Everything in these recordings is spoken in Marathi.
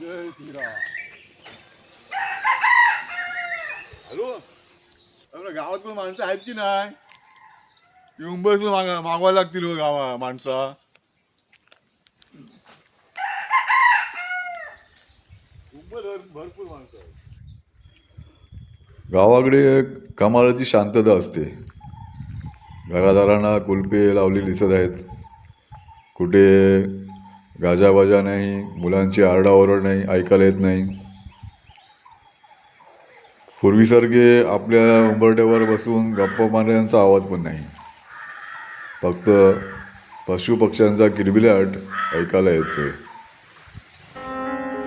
जय श्रीराम हॅलो आपल्या गावात पण माणसं आहेत की नाही? ती मुंबईतून माग मागवायला लागतील हो गावा माणसा. मुंबईत भरपूर माणसं आहेत. गावाकडे कमालाची शांतता असते. घरादारांना कुलपे लावलेली दिसत आहेत. कुठे गाजाबाजा नाही मुलांची आरडाओरड नाही ऐकायला येत नाही. पूर्वीसारखे आपल्या उंबरट्यावर बसून गप्पा मारण्याचा आवाज पण नाही. फक्त पशुपक्ष्यांचा किरबिलाट ऐकायला येतोय.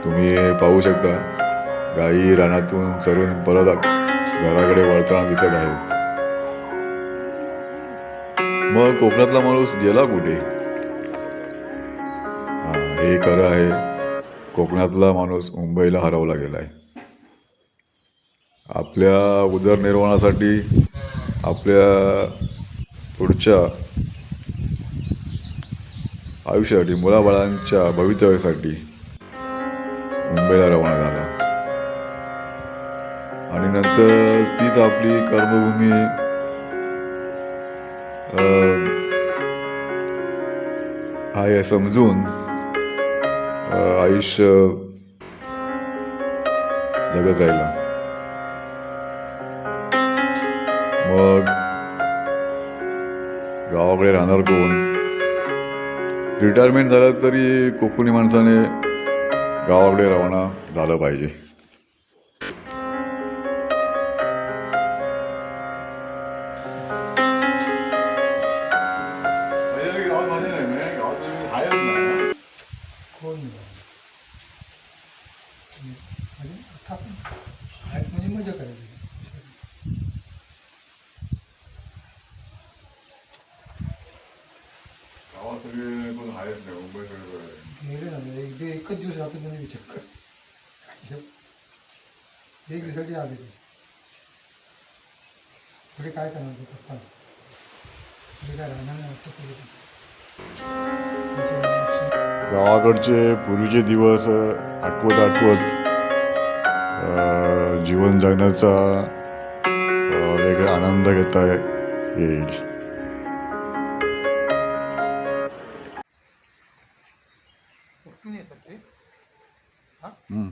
तुम्ही पाहू शकता गायी रानातून चरून परत घराकडे वळताना दिसत आहेत. मग कोकणातला माणूस गेला कुठे? हे खरं आहे कोकणातला माणूस मुंबईला हरवला गेलाय. आपल्या उदरनिर्वाहासाठी आपल्या पुढच्या आयुष्यासाठी मुलाबाळांच्या भवितव्यासाठी मुंबईला रवाना झाला. आणि नंतर तीच आपली कर्मभूमी आहे समजून आयुष्य जगत राहिला. मग गावाकडे राहणार कोण? रिटायरमेंट झालं तरी कोकणी माणसाने गावाकडे रवाना झालं पाहिजे. कोण नाही म्हणजे आता आपण आहेत म्हणजे मजा करायची गावात सगळे कोण आहेत नाही मुंबई सगळे गेले ना एक ते एकच दिवस राहतो म्हणजे विचार कर एक दिवसाठी आले ते पुढे काय करणार ते पप्पा पुढे काय राहणार नाही वाटतं पुढे गावाकडचे पूर्वीचे दिवस आठवत आठवत अ, जीवन जगण्याचा वेगळा आनंद घेता येईल. हा? हम्म.